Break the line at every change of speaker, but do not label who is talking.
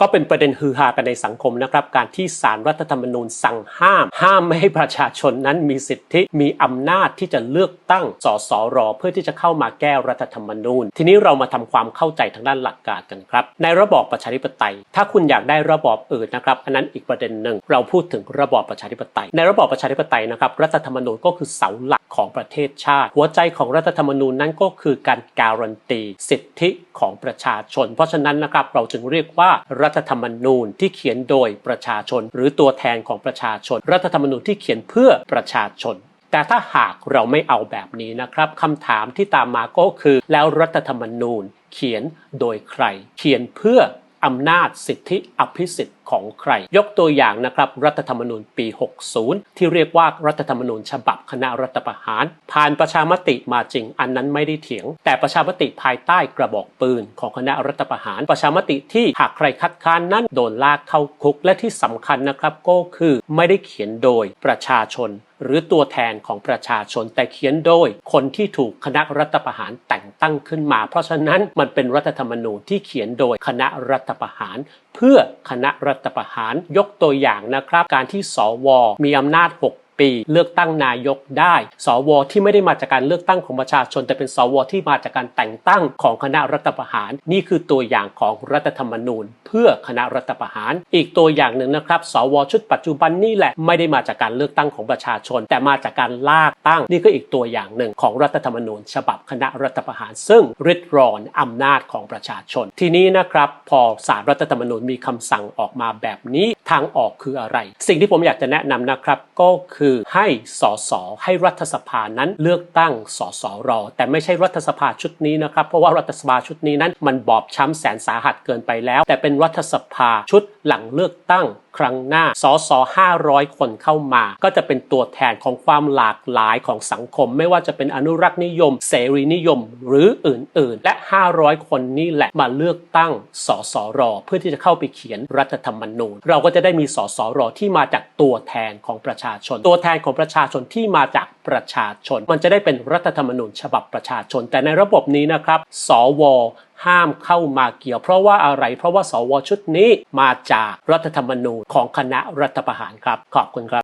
ก็เป็นประเด็นฮือฮากันในสังคมนะครับ การที่สารรัฐธรรมนูญสั่งห้าม ห้ามไม่ให้ประชาชนนั้นมีสิทธิมีอำนาจที่จะเลือกตั้งสสรเพื่อที่จะเข้ามาแก้รัฐธรรมนูญ ทีนี้เรามาทำความเข้าใจทางด้านหลักการกันครับ ในระบอบประชาธิปไตย ถ้าคุณอยากได้ระบอบอื่นนะครับ อันนั้นอีกประเด็นหนึ่งเราพูดถึงระบอบประชาธิปไตย ในระบอบประชาธิปไตยนะครับรัฐธรรมนูญก็คือเสาหลักของประเทศชาติ หัวใจของรัฐธรรมนูญนั้นก็คือการการันตี สิทธิของประชาชน เพราะฉะนั้นนะครับเราจึงเรียกว่ารัรัฐธรรมนูญที่เขียนโดยประชาชน หรือตัวแทนของประชาชน รัฐธรรมนูญที่เขียนเพื่อประชาชน แต่ถ้าหากเราไม่เอาแบบนี้นะครับคำถามที่ตามมาก็คือ แล้วรัฐธรรมนูญเขียนโดยใคร เขียนเพื่อ อำนาจสิทธิอภิสิทธิ์ของใคร ยกตัวอย่างนะครับรัฐธรรมนูญปี 60 ที่เรียกว่ารัฐธรรมนูญฉบับคณะรัฐประหาร ผ่านประชามติมาจริงอันนั้นไม่ได้เถียง แต่ประชามติภายใต้กระบอกปืนของคณะรัฐประหาร ประชามติที่หากใครคัดค้านนั้นโดนลากเข้าคุกและที่สำคัญนะครับก็คือไม่ได้เขียนโดยประชาชน หรือตัวแทนของประชาชนแต่เขียนโดย คนที่ถูกคณะรัฐประหารแต่งตั้งขึ้นมา เพราะฉะนั้นมันเป็นรัฐธรรมนูญที่เขียนโดยคณะรัฐประหาร เพื่อคณะรัฐประหารยกตัวอย่างนะครับ การที่สวมีอำนาจ 6 ปี เลือกตั้งนายกได้ สว ที่ไม่ได้มาจากการเลือกตั้งของประชาชน แต่เป็นสว ที่มาจากการแต่งตั้งของคณะรัฐประหาร นี่คือตัวอย่างของรัฐธรรมนูญ เพื่อคณะรัฐประหาร อีกตัวอย่างหนึ่งนะครับ สว ชุดปัจจุบันนี่แหละไม่ได้มาจากการเลือกตั้งของประชาชน แต่มาจากการลากตั้ง นี่ก็อีกตัวอย่างหนึ่งของรัฐธรรมนูญ ฉบับคณะรัฐประหาร ซึ่งริดรอนอำนาจของประชาชน ทีนี้นะครับพอสารรัฐธรรมนูญมีคำสั่งออกมาแบบนี้ทางออกคืออะไร สิ่งที่ผมอยากจะแนะนำนะครับก็คืคือให้สสให้รัฐสภานั้นเลือกตั้งสสรแต่ไม่ใช่รัฐสภาชุดนี้นะครับ เพราะว่ารัฐสภาชุดนี้นั้นมันบอบช้ำแสนสาหัสเกินไปแล้ว แต่เป็นรัฐสภาชุดหลังเลือกตั้งครั้งหน้าสส500 คนเข้ามา ก็จะเป็นตัวแทนของความหลากหลายของสังคม ไม่ว่าจะเป็นอนุรักษ์นิยม เสรีนิยม หรืออื่นๆ และ 500 คนนี้แหละมาเลือกตั้งสสร เพื่อที่จะเข้าไปเขียนรัฐธรรมนูญ เราก็จะได้มีสสร ที่มาจากตัวแทนของประชาชน ตัวแทนของประชาชนที่มาจากประชาชน มันจะได้เป็นรัฐธรรมนูญฉบับประชาชน แต่ในระบบนี้นะครับ สว ห้ามเข้ามาเกี่ยว เพราะว่าอะไรเพราะว่าสวชุดนี้มาจากรัฐธรรมนูญของคณะรัฐประหารครับ ขอบคุณครับ